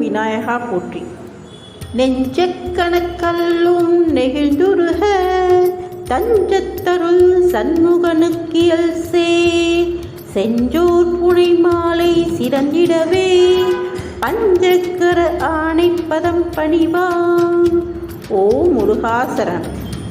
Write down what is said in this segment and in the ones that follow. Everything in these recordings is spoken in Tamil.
விநாயகா போற்றி. நெஞ்சக்கணக்கல்லும் நெகிழ்ந்துருக தஞ்சத்தருள் சண்முகனுக்கியல் சே. செஞ்சோர் புனை மாலை சிறந்திடவே பஞ்சக்கர ஆணைப்பதம் பணிவான் ஓ முருகாசரன்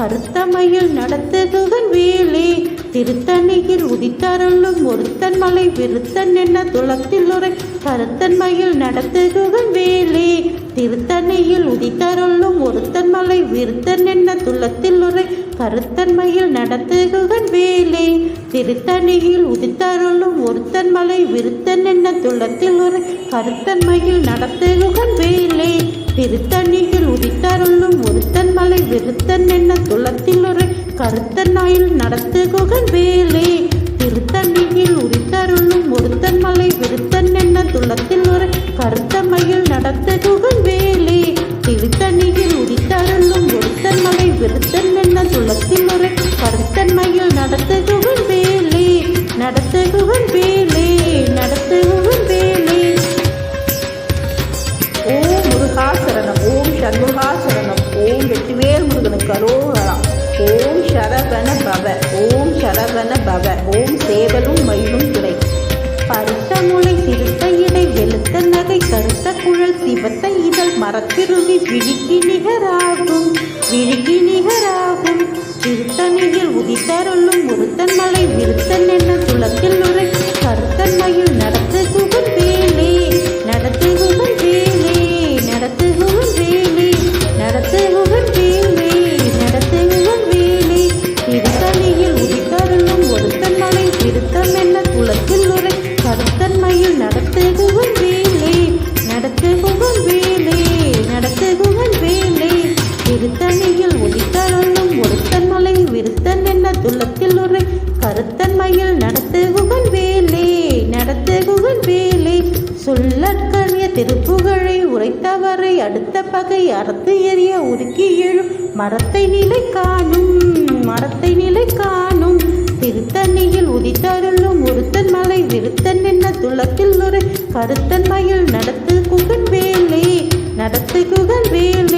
கருத்தமையில் நடத்துகுகன் வேலே. திருத்தணியில் உதித்தருளும் ஒருத்தன் மலை விருத்தன் என்ன துளத்தில் உரை. கருத்தன்மையில் நடத்துகுகன் வேலே. திருத்தணியில் உதித்தருளும் ஒருத்தன் மலை விருத்தன் என்ன துளத்தில் உரை. கருத்தன்மையில் நடத்துகுகன் வேலே. திருத்தணியில் உதித்தருளும் ஒருத்தன் மலை விருத்தன் என்ன துளத்தில் உரை. கருத்தன்மையில் நடத்துகுகன் வேலே. திருத்த திருத்தன் என்ன துளத்தில் ஒரு கருத்தன் நாயில் நடத்துகுகன் வேலே. திருத்தண்ணியில் உரித்தருளும் ஒருத்தன் மலை விருத்தன் என்ன துளத்தில் உரை கருத்தமையில் நடத்துகுகன் வேலே. திருத்தண்ணியில் உரித்தருளும் ஒருத்தன் மலை விருத்தன் என்ன துளத்தில் உரை கருத்தன்மையில் நடத்துகுகன் வேலே. நடத்துகுகன் சரவண பவ. ஓம் சேவலும் மயிலும் துறை பருத்த முளை சிறுத்த இடை வெளுத்த நகை கருத்த குழல் சிவத்த இதழ் மரத்திருவி விழிக்கு நிகராகும் விழிக்கு நிகராகும். திருத்தணியில் உதித்தருளும் முருத்தன் மலை விருத்தன் என்ன துளத்தில் உரை கருத்தன் மயில் நடத்து நடத்துகு திருப்புகழை உரைத்தவரை அடுத்த பகை அறுத்து எறிய உருக்கி எழும். மரத்தை நிலை காணும் மரத்தை நிலை காணும். திருத்தண்ணியில் உதித்தருளும் ஒருத்தன் மலை விருத்தன் என்ன துளத்தில் ஒரு. கருத்தன் மயில் நடத்து குகன் வேலே நடத்து குகன் வேலே.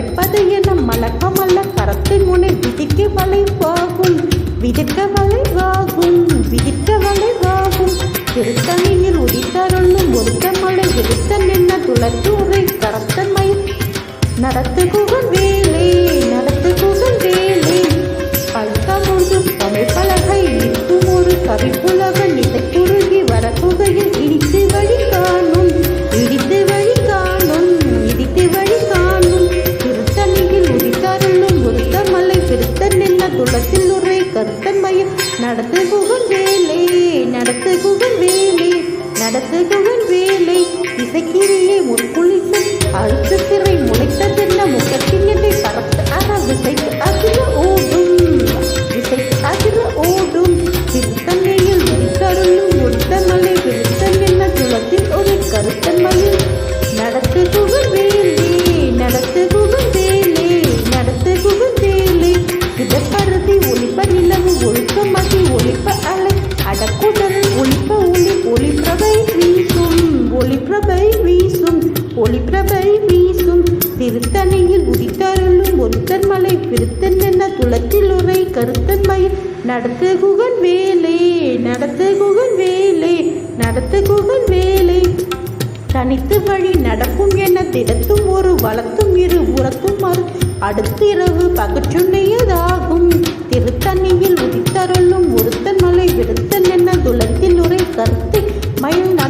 கவிழ்ப்பது என மலக்கமல்ல கரத்தின் முனை விதிக்க வளைவாகும் விதிக்க வளைவாகும் விதிக்க வளைவாகும் திருத்தணியில் உதித்தருளும் ஒருத்த மலை விதித்த நின்ன துளத்தூரை கரத்தமை நடத்துகுவன் வேலை நடத்துகுவன் வேலை. பல்கமுது தமிழ் பலகை இட்டும் ஒரு கவிப்புள்ள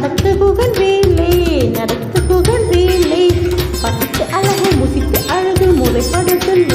நடத்து புகழ் வேலை நடத்து புகழ் வேலை. பத்து அழகு முசித்து அழகு முறைப்படுத்தல்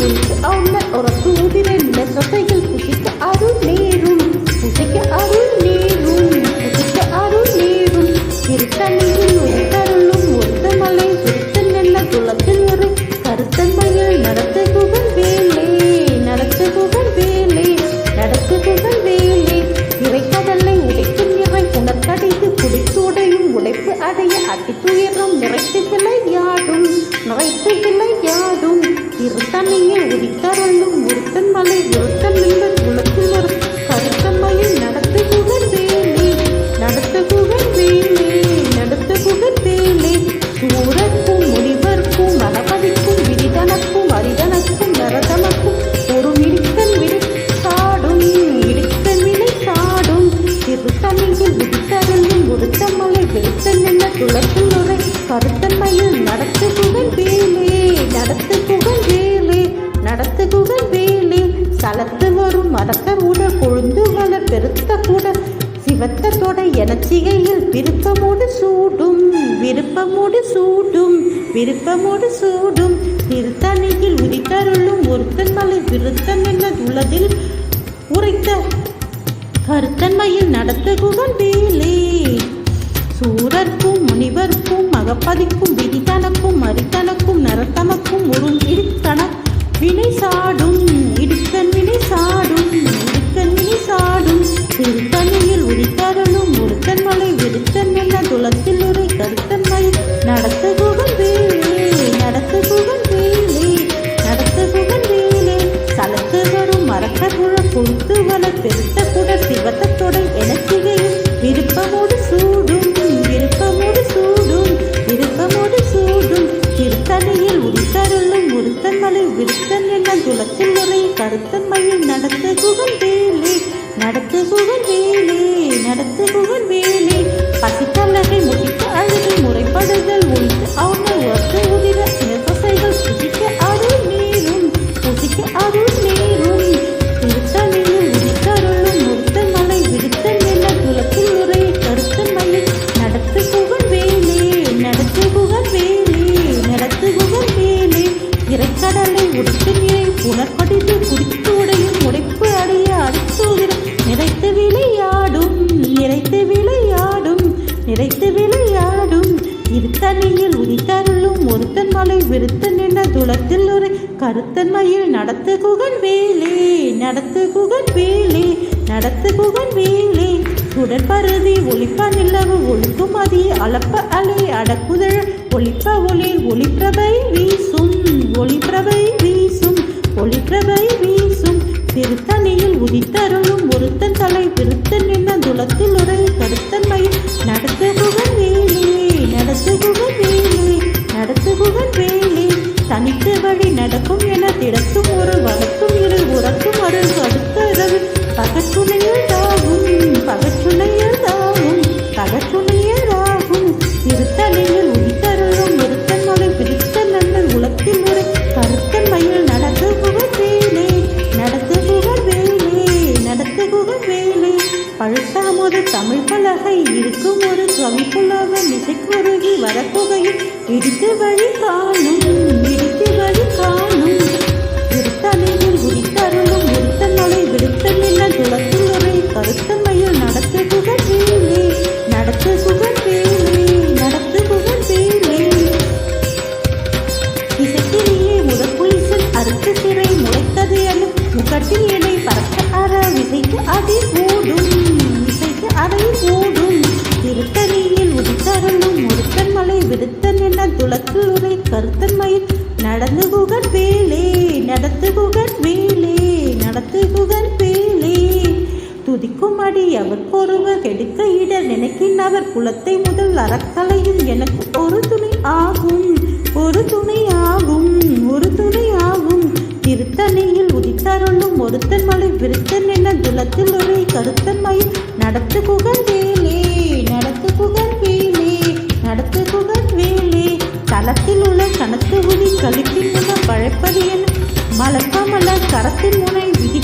கருத்தன் மயில் நடத்து குகன் வேலே நடத்து குகன் வேலே நடத்து குகன் வேலே. சுடற்பருதி ஒளிப்ப நிலவு ஒழுக்கும் அதி அளப்ப அலை அடக்குதல் ஒளிப்ப ஒளி. ஒளிப்பிரபை வீசும் ஒளிப்பிரபை வீசும் ஒளிப்பிரபை வீசும். திருத்தணியில் உதித்தரும் தனித்து வழி நடக்கும் என திடத்தும் ஒரு வளர்த்தும் இரு உறக்கும் அருள் அடுத்த இரவு பகச்சுனையில் தாவும் பகச்சுனையில் தாவும் பகச்சுனையில் ஆகும் திருத்தலையில் உயிர்த்தருளும் ஒருத்தமலை பிடித்த நன்மை உலகத்தில் ஒரு கருத்த மயில். நடக்கு புகழ் வேலை நடக்கு புகழ் வேலை நடக்கு புகழ் வேலை. பழுத்தாமது தமிழ் பலகை இருக்கும் ஒரு கவிப்புலக மிசைக்குருகி வரப்புகையில் இடித்து வழி காணும் அவர் குலத்தை முதல் அறக்கலையும் எனக்கு ஒரு துணை ஆகும். ஒரு துணை ஆகும் ஒரு துணை ஆகும். திருத்தணியில் உதித்தருளும் ஒருத்தன் மலை விருத்தன் என குலத்தில் ஒரு கருத்தன் மயில் நடத்து புகழ் வேலே நடத்து புகழ் வேலே நடத்து புகழ் வேலே. தளத்தில் உள்ள கணக்கு உதி கழிப்பின் மூலம் பழைப்பது என மலர்க்கமல கரத்தின் முனை விதி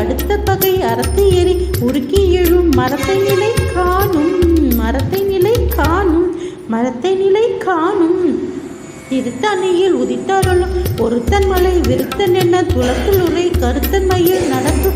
அடுத்த பகை அறத்து எரி உருக்கி எழும் மரத்தை நிலை காணும் மரத்தை நிலை காணும் மரத்தை நிலை காணும். திருத்தணியில் உதித்தாரலும் ஒருத்தன் மலை விருத்தன் என்ன துளத்தில் உரை கருத்தன் மயில் நடத்து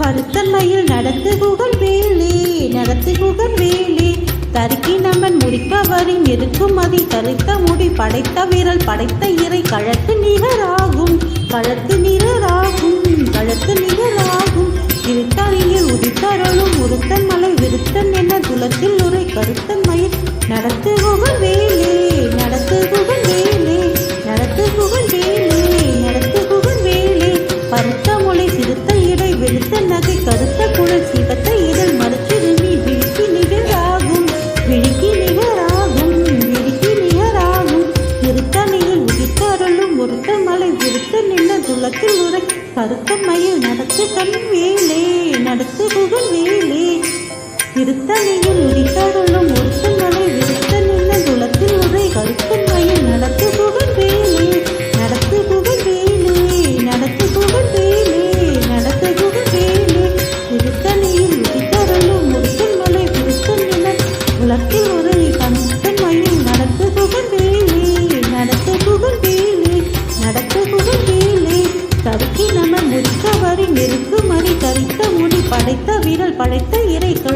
கருத்தன் மயில் நடத்து புகழ் வேலே நடத்து புகழ் வேலே தருக்கி நம்மன் முடிப்பவரின் இருக்கும் மதி தரித்த முடி படைத்த வீரல் படைத்த இறை கழத்து நிகராகும் கழத்து நிகராகும். கழுத்து நிகழாகும் திருத்தணியில் உதித்தருளும் உருத்தன் மலை விருத்தன் என குலத்தில் உரை கருத்தன் மயில். நடத்து புகழ் வேலே நடத்து புகழ் வேலே நடத்து புகழ் வேலே நடத்து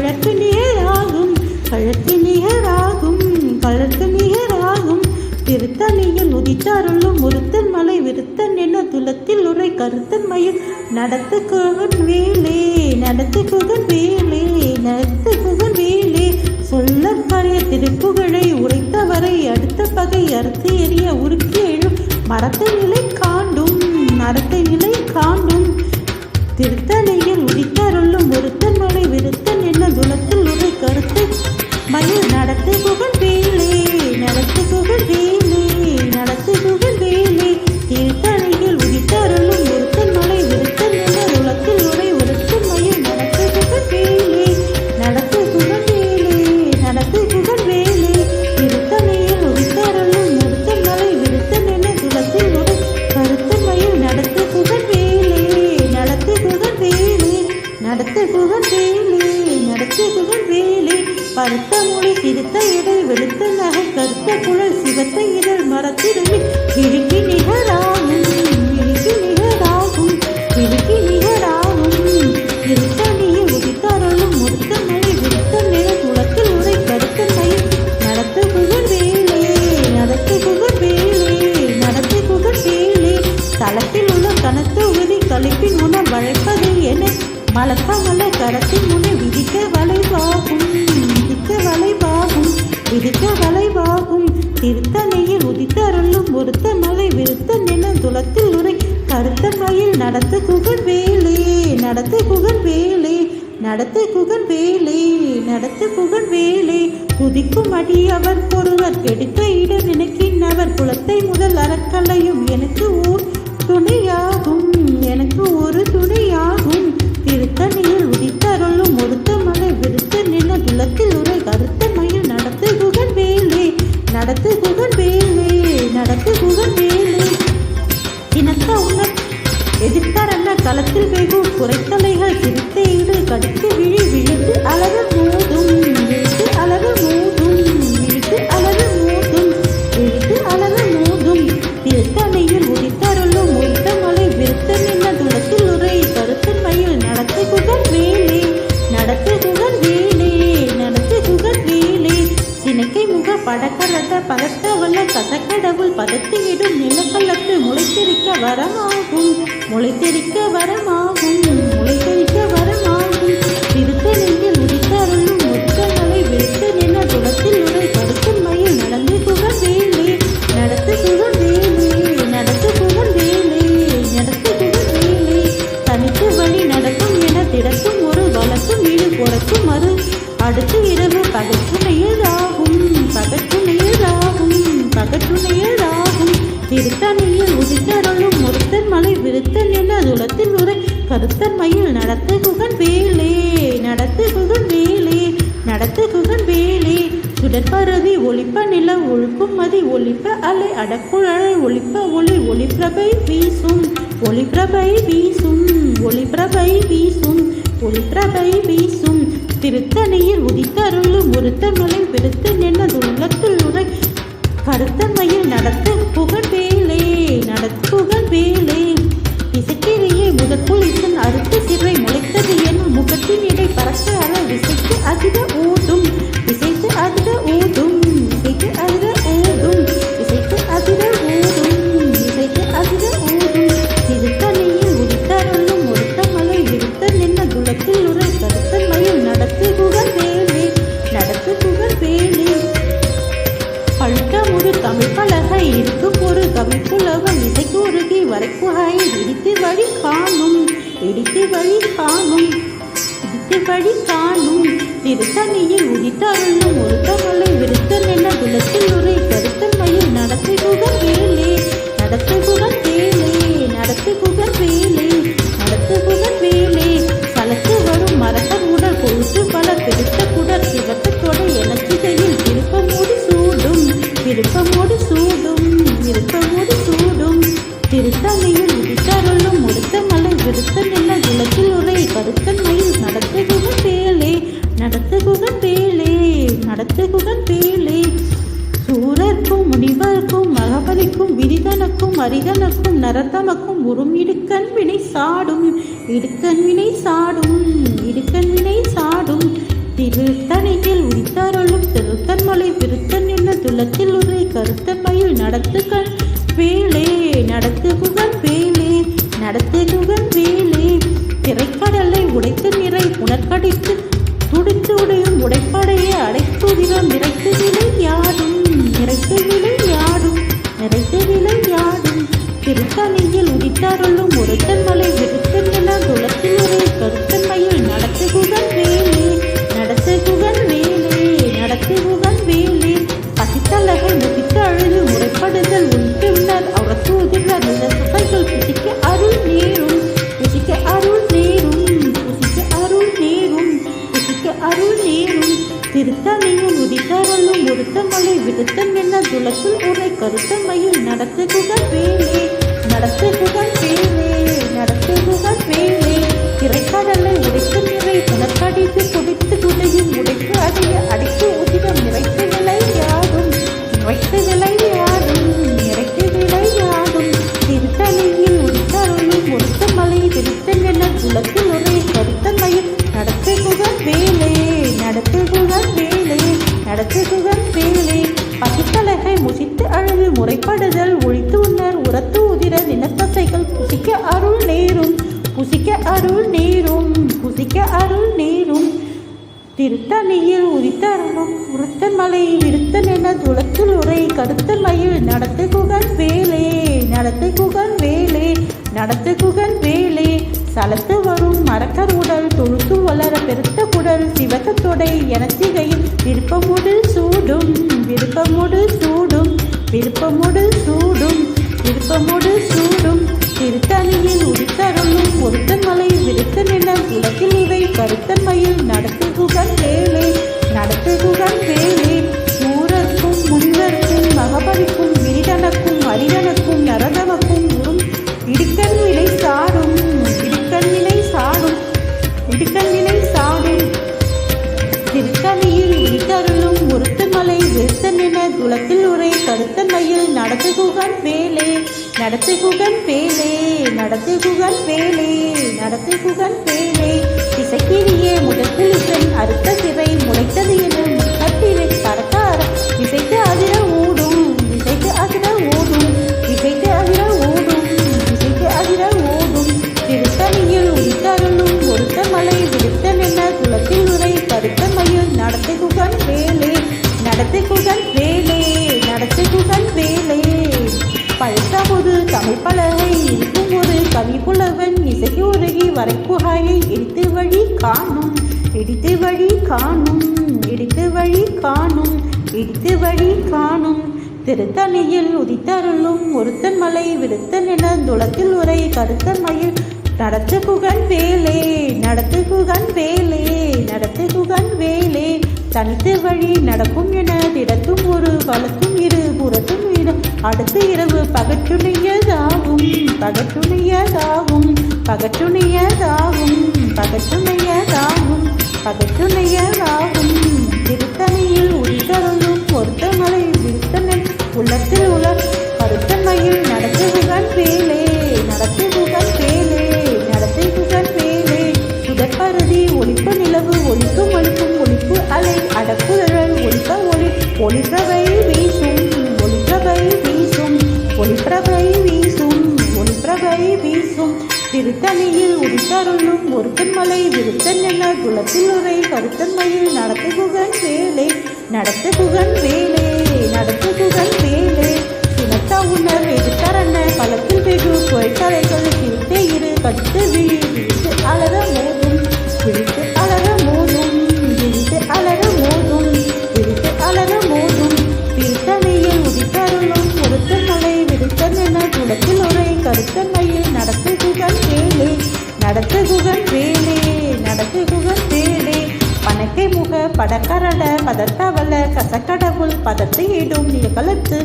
பழக்கு நிகராகும் பழக்கு நிகராகும் பழக்கு நிகராகும். திருத்தணியில் உதித்தருளும் ஒருத்தன் மலை விருத்தன் என்ன துலத்தில் உரை கருத்தன் மயில். நடத்து குகன் வேலே நடத்து குகன் வேலே நடத்து குகன் வேலே. சொல்ல பழைய திருப்புகழை உரைத்தவரை அடுத்த பகை அறுத்து எறிய உருக்கி எழும். மரத்தை நிலை காண்டும் மரத்தை நிலை நடத்து குகன் வேலி நடத்து குகன் வேலி நடத்து குகன் வேலி நடத்து குகன் வேலி. குதிக்கும் அடி அவர் பொருவர் கெடுக்க இட நினைக்கின்றவர் குலத்தை முதல் அறக்கலையும் எனக்கு ஓர் துணையாகும் எனக்கு ஒரு துணையாகும். திருத்தணியில் உதித்தருளும் ஒருத்த மலை விருத்த நில துளத்தில் உரை கருத்த மயில். நடத்து குகன் வேலி நடத்து குகன் வேலி களத்தில் வெகு குறைத்தலைகள் சிரித்த இடு கடித்து விழி விழித்து அளவு மூதும் விழித்து அளவு மூதும் விழித்து அளவு மூதும் விழித்து அளவு மூதும். திருத்தணையில் உதித்தருளும் உயிர்த்த மலை விருத்த நின்ன துளத்தில் உரை கருத்து மயில் நடத்து குகர் வேலே நடத்து குகர் வேலே நடத்து குகர் வேலே. சினைக்கை முக படக்கரட்ட பதத்த வல்ல கதக்கடவுள் பதத்தியிடும் நிலக்கல்லத்து முளைத்திருக்க வரமாகும். முளைத்திருக்க வரமாகும். உரை கருத்தன் மயில் நடத்து குகன் வேலே நடத்து குகன் வேலே நடத்து குகன் வேலே. சுடற்பரவி ஒளிப்ப நில ஒழுக்கும் மதி ஒளிப்ப அலை அடக்குழலை ஒளிப்ப ஒளி ஒளிப்பிரபை வீசும் ஒளிப்பிரபை வீசும் ஒளிப்பிரபை வீசும் ஒளிப்பிரபை வீசும். திருத்தணியில் உதித்தருளும் ஒருத்த மலை விருத்து நின்ன உள்ளத்தில் உரை. கருத்தமையில் நடத்து புகழ் வேலே நடத்து புகழ் வேலே உருகி இடித்து வழி காணும் இடித்து வழி காணும் இடித்து வழி காணும். திருத்தணியில் உதித்தருளும் ஒரு தமிழை விருத்தன் என குலத்தில் உரை கருத்தமையில் மயில் நடத்தி குகன் வேலே நடத்து குகன் வேலே நடத்து குகன் வேலே நடத்து குகன் வேலே பலத்து வரும் மரகர் உடல் கொழுத்து பல பெருத்த குடர் சிவத்தத்தோட எனச்சிதையில் திருப்பமூடி சூடும் விருப்பமோடு விரிதனுக்கும் அரிதனுக்கும் நரதமக்கும் உறும் இடுக்கண் வினை சாடும். இடுக்கண் வினை சாடும் இடுக்கண் வினை சாடும். திருத்தணியில் உரித்தருளும் திருத்தன்மலை விருத்தன் என்ன துளத்தில் உரை கருத்தன் மயில் நடத்து என்ன துளத்தில் உரை கருத்தமையில் நடத்து நடத்து குகன் வேலே. சலத்து வரும் மரக்கர் உடல் தொழுத்து வளர பெருத்த குடல். சிவத்த தொடை எனத்திகையில் விருப்பமுடு சூடும் விருப்பமுடு சூடும் விருப்பமுடு சூடும் விருப்பமுடு சூடும். திருத்தணியில் உரித்தருளும் ஒருத்தன் மலை விருத்தன் என உலகில் இவை கருத்தன் மயில் நடத்து குகன் வேலை நடத்து குகன் வேலை. ஊரர்க்கும் முனிவர்க்கும் மகபலிக்கும் விரிடனுக்கும் அரிடனுக்கும் நரதவக்கும் இடிக்க விருத்தன் உரை கருத்தன் மயில் நடத்துகுகன் வேலே நடத்துகுகன் வேலே நடத்துகுகன் வேலே நடத்துகுகன் வேலே துளத்தில் மயில். நடத்து குகன் வேலே நடத்து குகன் வேலே நடத்து குகன் வேலே. தனித்து வழி நடக்கும் என திடத்தும் ஒரு வளத்தும் இரு புறத்தும் இரு. அடுத்த இரவு பகற்றுணையதாகும் பகற்றுணையதாகும் பகற்றுணையதாகும் பகற்றுணையதாகும் பகற்றுணையதாகும். திருத்தணியில் உரிதருளும் பொருத்த மலை உள்ளத்தில் உலர். கருத்தமையில் நடத்துகுகன் வேலை அருளும் உடித்தருளும் ஒருத்தன் மலை விருத்தன் என குலத்தில் உரை கருத்தன் மயில். நடத்து குகன் வேலை நடத்து குகன் வேலை நடத்து குகன் வேலை. சினத்தா உணர் எதிர்த்தரண்ண பதத்தை இடும். கலத்து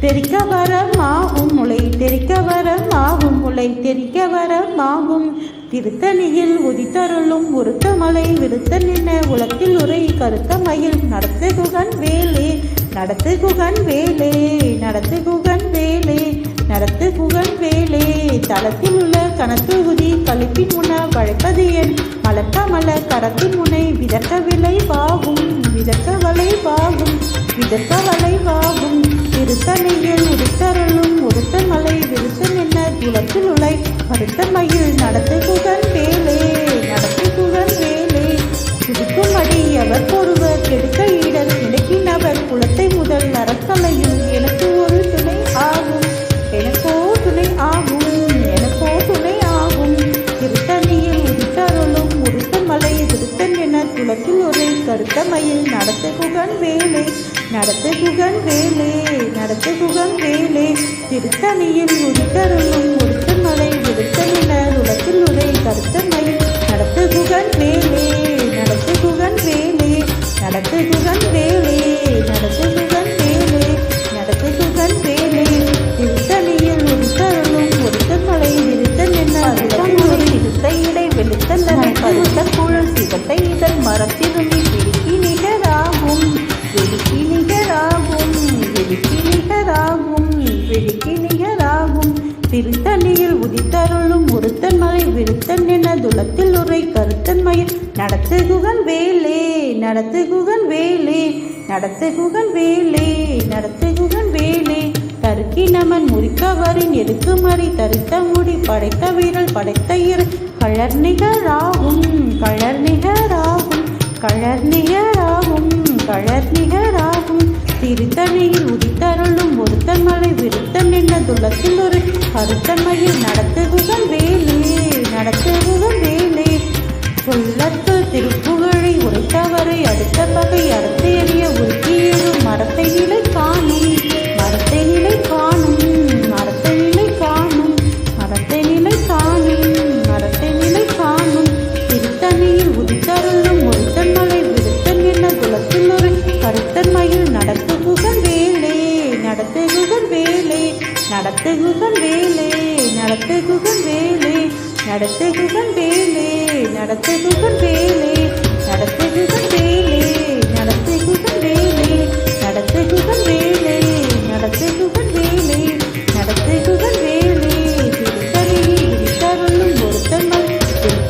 தெரிக்க வர மாவும் முளை தெரிக்க வர மாவும் முளை தெரிக்க வர மாவும். திருத்தணியில் உதித்தருளும் உருத்த மலை விருத்த நின்ன உலத்தில் உரை கருத்த மயில். நடத்து குகன் வேலே நடத்து குகன் வேலே நடத்து குகன் வேலே நடத்து குகன் வேலே. தளத்தில் உள்ள கணத்து உதி கழிப்பின் முன வழக்கது என். மலர்க்க மலர் கரத்தின் முனை விதக்க விலை பாகும் விதக்க வலை பாகும். விதக்க வளைவாகும் திருத்தணியில் உடுத்தருளும் உடுத்த மலை விருத்தன் என்ன குலத்தில் உலை. கருத்த மயில் நடத்து குகன் வேலே நடத்து குகன் வேலே. துடுக்கும் அடி எவர் ஒருவர் கெடுக்க இடர் கிடைக்கினவர் குலத்தை முதல் அறக்கலையும் எனக்கு ஒரு துணை ஆகும். எனக்கோ துணை ஆகும் எனக்கோ துணை ஆகும். திருத்தணியில் உடுத்தருளும் உருத்தன் மலை விருத்தன் என குலத்தில் ஒரு கருத்த மயில் நடத்து குகன் வேலை நடத்து குகன் வேலே நடத்து குகன் வேலே. திருத்தணியில் உதித்தருளும் உருத்தன் மலை உலகில் உரை கருத்தமை மயில் நடத்து குகன் வேலே நடத்து குகன் வேலே நடத்து குகன் வேலே. நடத்து குகன் வேலே நடத்து குகன் வேலே நடத்து குகன் வேலே. தருக்கி நமன் முறிக்கவரின் எதுக்குமறி தரித்த முடி படைத்த வீரல் படைத்த இரு. கழர் நிகராகும் கழர் நிகராகும் கழர் நிகராகும் கழர் நிகராகும் திருத்தணியில் உதித்தருளும் ஒருத்தன் மலை விருத்தன் என்ன துளத்தில் ஒரு. கருத்தன்மையில் நடத்துகுதல் வேலே நடத்துகுதல் வேலே. உள்ளத்து திருப்புகழை உரைத்தவரை அடுத்த பகை அறுத்து எறிய உருக்கியிடும் மரத்தை நிலை காணும். மரத்தை நிலை காணும். மரத்தை நிலை காணும். மரத்தை நிலை காணும். மரத்தை நிலை காணும். திருத்தணியில் உதித்தருளும் ஒருத்தன் மலை விருத்தன் என்ன குலத்தில் ஒரு கருத்தன்மையில் நடத்துகுகன் வேலே நடத்துகுகன் வேலை நடத்துகுகன் நடத்துகுகன் வேலே நடத்துகுகன் வேலே. வேலே